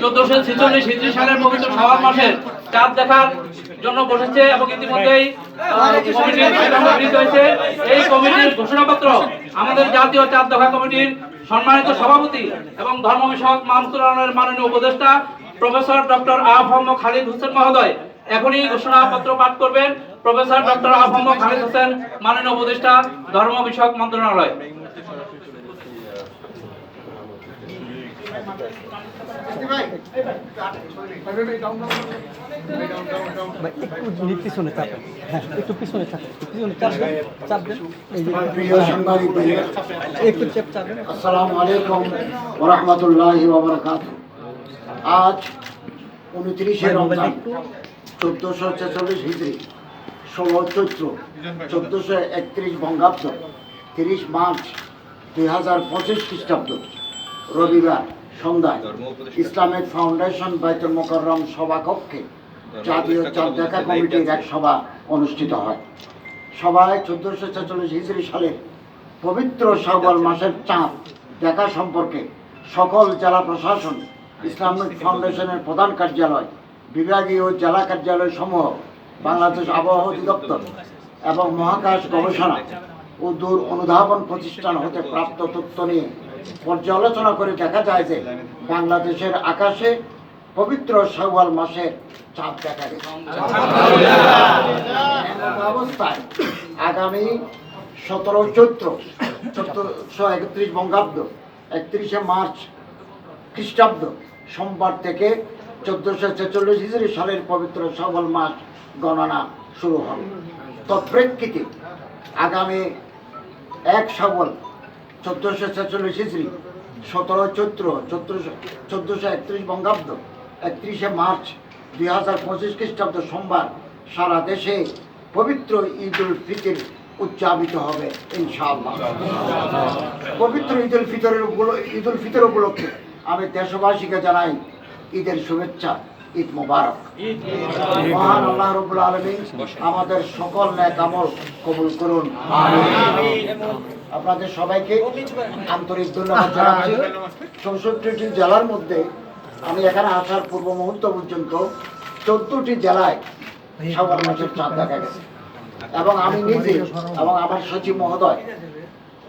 চোদ্দশো ছেচল্লিশ হিজরি সালের পবিত্র শাওয়াল মাসের চাঁদ দেখার জন্য বসেছে এবং ইতিমধ্যেই এই কমিটির ঘোষণাপত্র আমাদের জাতীয় চাঁদ দেখা কমিটির সম্মানিত সভাপতি এবং ধর্ম বিষয়ক মন্ত্রণালয়ের মাননীয় উপদেষ্টা, প্রফেসর ডক্টর মোহাম্মদ খালিদ হোসেন মহোদয়। এখনই ঘোষণাপত্র পাঠ করবেন প্রফেসর ডক্টর মোহাম্মদ খালিদ হোসেন, মাননীয় উপদেষ্টা, ধর্ম বিষয়ক মন্ত্রণালয়। একটু পিছনে চাপেন হ্যাঁ একটু পিছনে চাপেন একটু পিছনে চাপবেন চাপবেন এই যে প্রিয় সাংবাদিক ভাইরা, একটু চেপ চাপবেন আসসালামু আলাইকুম ওরহমতুল্লাহ আজ উনত্রিশে রমজান চোদ্দোশো ছেচল্লিশ হিজড়ি ষোলো চৈত্র চোদ্দোশো একত্রিশ বঙ্গাব্দ তিরিশ মার্চ দুই হাজার পঁচিশ খ্রিস্টাব্দ রবিবার। সন্ধ্যায় ইসলামিক ফাউন্ডেশন বাইতুল মোকাররম সভাকক্ষে জাতীয় চাঁদ দেখা কমিটির এক সভা অনুষ্ঠিত হয়। সভায় চোদ্দোশো ছেচল্লিশ হিজড়ি সালের পবিত্র শাওয়াল মাসের চাঁদ দেখা সম্পর্কে সকল জেলা প্রশাসন ইসলামিক ফাউন্ডেশনের প্রধান কার্যালয় বিভাগীয় জেলা কার্যালয় সমূহ বাংলাদেশ আবহাওয়া অধিদপ্তর এবং মহাকাশ গবেষণা ও দূর অনুধাবন প্রতিষ্ঠান হতে প্রাপ্ত তথ্য নিয়ে পর্যালোচনা করে দেখা যায় যে বাংলাদেশের আকাশে পবিত্র শাওয়াল মাসের চাঁদ দেখা গেছে। অবস্থায় আগামী সতেরো চৈত্র চোদ্দশো একত্রিশ বঙ্গাব্দ, একত্রিশে মার্চ খ্রিস্টাব্দ, সোমবার থেকে চোদ্দশো ছেচল্লিশ হিজড়ি সালের পবিত্র সবল মাস গণনা শুরু হবে। তৎপ্রেক্ষিতে আগামী এক সবল চোদ্দশো ছেচল্লিশ হিজড়ি সতেরো চৈত্র, চোদ্দশো চোদ্দশো একত্রিশ বঙ্গাব্দ, একত্রিশে মার্চ দুই হাজার পঁচিশ খ্রিস্টাব্দ সোমবার সারা দেশে পবিত্র ঈদ উল ফিতর উদযাপিত হবে, ইনশাআল্লাহ। পবিত্র ঈদ উল ফিতরের ঈদ উল ফিতর উপলক্ষে আমি দেশবাসীকে জানাই ঈদের শুভেচ্ছা। ঈদ মোবারক। মহান আল্লাহ রবুল আলমী আমাদের সকল ন্যাক কবুল করুন। আপনাদের সবাইকে আন্তরিক ধন্যবাদ জানাচ্ছি। চৌষট্টিটি জেলার মধ্যে আমি এখানে আসার পূর্ব মুহূর্ত পর্যন্ত চোদ্দটি জেলায় সবার মাসের চাঁদ দেখা গেছে। এবং আমি নিজে এবং আমার সচিব মহোদয়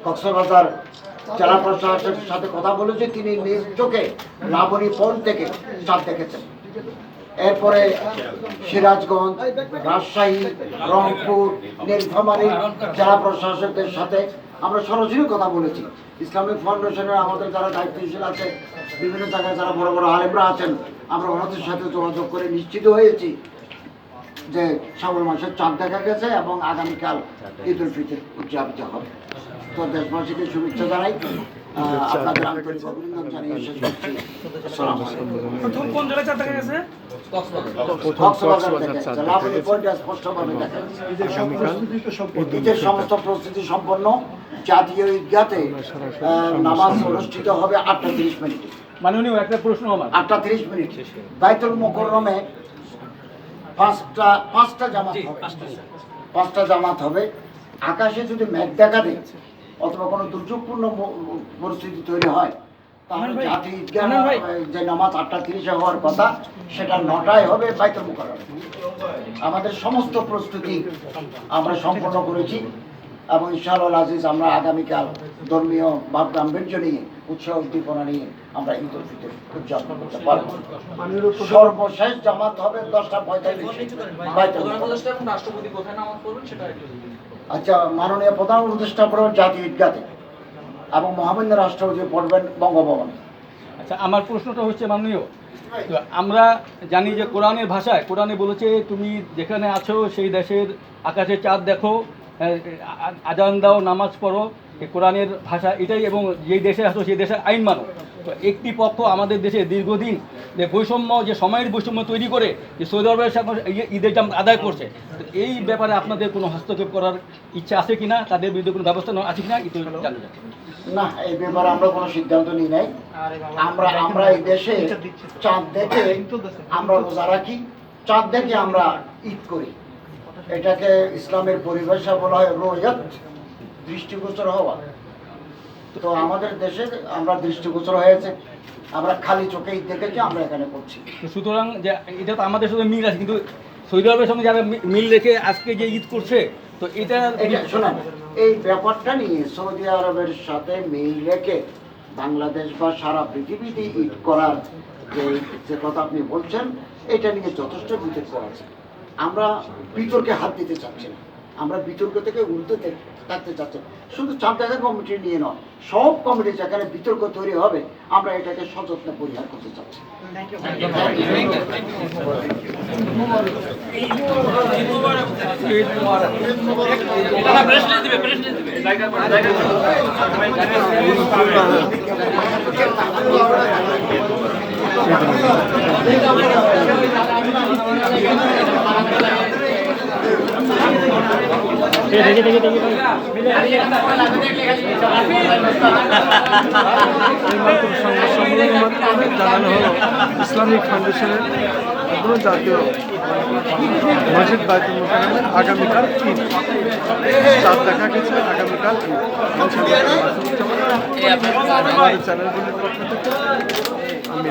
কক্সবাজার জেলা প্রশাসকের সাথে কথা বলেছি। তিনি নিজ চোখে লাবণী পয়েন্ট থেকে চাঁদ দেখেছেন। এরপরে সিরাজগঞ্জ, রাজশাহী, রংপুর, নীলফামারী জেলা প্রশাসকদের সাথে আমরা সরাসরি কথা বলেছি। ইসলামিক ফাউন্ডেশনের আমাদের যারা দায়িত্বশীল আছে, বিভিন্ন জায়গায় যারা বড় বড় আলেমরা আছেন, আমরা ওনাদের সাথে যোগাযোগ করে নিশ্চিত হয়েছি যে শ্রাবণ মাসের চাঁদ দেখা গেছে এবং আগামীকাল ঈদ উল ফিতর উদযাপিত হবে। তো দেশবাসীকে শুভেচ্ছা জানাই। আপনাদের আন্তরিক অভিনন্দন জানিয়ে শেষ করছি। প্রথম কোন জায়গায় দেখা গেছে। ঈদের সমস্ত প্রস্তুতি সম্পন্ন। জাতীয় ঈদগাতে নামাজ অনুষ্ঠিত হবে আটটা তিরিশ মিনিটে। মাননীয় একটা প্রশ্ন আমার। আটটা তিরিশ মিনিট। বাইতুল মোকরমে পাঁচটা পাঁচটা জামাত হবে। পাঁচটা জামাত হবে। আকাশে যদি মেঘ দেখা দেয় অথবা কোনো দুর্যোগপূর্ণ পরিস্থিতি তৈরি হয় তাহলে জাতি ঈদগাহ যে নামাজ আটটা তিরিশে হওয়ার কথা সেটা নটায় হবে বাইতুল মোকরমে আমাদের সমস্ত প্রস্তুতি আমরা সম্পন্ন করেছি। এবং ইনশাআল্লাহ আজিজ আমরা আগামীকাল ধর্মীয় ভাব গাম্ভীর্য নিয়ে উৎসাহ উদ্দীপনা নিয়ে আমরা ঈদ উল ফিতর উদযাপন করতে পারব। সর্বশেষ জামাত হবে দশটা পঁয়তাল্লিশ আচ্ছা মাননীয় প্রধান উপদেষ্টা পড়বেন জাতীয় ঈদগাতে এবং মহামান্য রাষ্ট্রপতি পড়বেন বঙ্গভবনে। আচ্ছা আমার প্রশ্নটা হচ্ছে মাননীয় আমরা জানি যে কোরআনের ভাষায় কোরআনে বলেছে তুমি যেখানে আছো সেই দেশের আকাশে চাঁদ দেখো। আজান দাও, নামাজ পড়ো কোরআনের ভাষা এটাই এবং যেই দেশে আছো সেই দেশের আইন মানো। তো একটি পক্ষ আমাদের দেশে দীর্ঘদিন যে বৈষম্য, যে সময়ের বৈষম্য তৈরি করে যে সৌদি আরবের ঈদের জাম আদায় করছে এই ব্যাপারে আপনাদের কোনো হস্তক্ষেপ করার ইচ্ছা আছে কিনা? তাদের বিরুদ্ধে কোনো ব্যবস্থা আছে কিনা? একটু জানতে চাই। না, এই ব্যাপারে আমরা কোনো সিদ্ধান্ত নিই নাই। আমরা আমরা এই দেশে চাঁদ দেখে আমরা রোজা রাখি, চাঁদ দেখে আমরা ঈদ করি। এটাকে ইসলামের পরিভাষা বলা হয় রোয়ত দৃষ্টিগোচর হওয়া। তো আমাদের দেশে আমরা দৃষ্টিগোচর হয়েছে। আমরা খালি চোখেই দেখেছি আমরা এখানে করছি সুতরাং যে এটা তো আমাদের সাথে মিল আছে কিন্তু সৌদি আরবের সঙ্গে যারা মিল রেখে আজকে যে ঈদ করছে তো এটা এটা শোনেন এই ব্যাপারটা নিয়ে সৌদি আরবের সাথে মিল রেখে বাংলাদেশ বা সারা পৃথিবীতে ঈদ করার যে যে কথা আপনি বলছেন এটা নিয়ে যথেষ্ট বিতর্ক আছে। আমরা বিতর্কে হাত দিতে চাচ্ছি না। আমরা বিতর্ক থেকে উল্টো থাকতে চাচ্ছি। শুধু চাঁদাগা কমিটি নিয়ে নয় সব কমিটি যেখানে বিতর্ক তৈরি হবে আমরা এটাকে সযত্নে পরিহার করতে চাচ্ছি। জায়গা সংবাদ সম্মেলনের মাধ্যমে ইসলামিক ফাউন্ডেশনের কোনো জাতীয় মসজিদ বায়তুল মোকামে আগামীকাল ঈদ চাঁদ দেখা গেছে, আগামীকাল ঈদ চ্যানেলগুলির পক্ষ থেকে আমি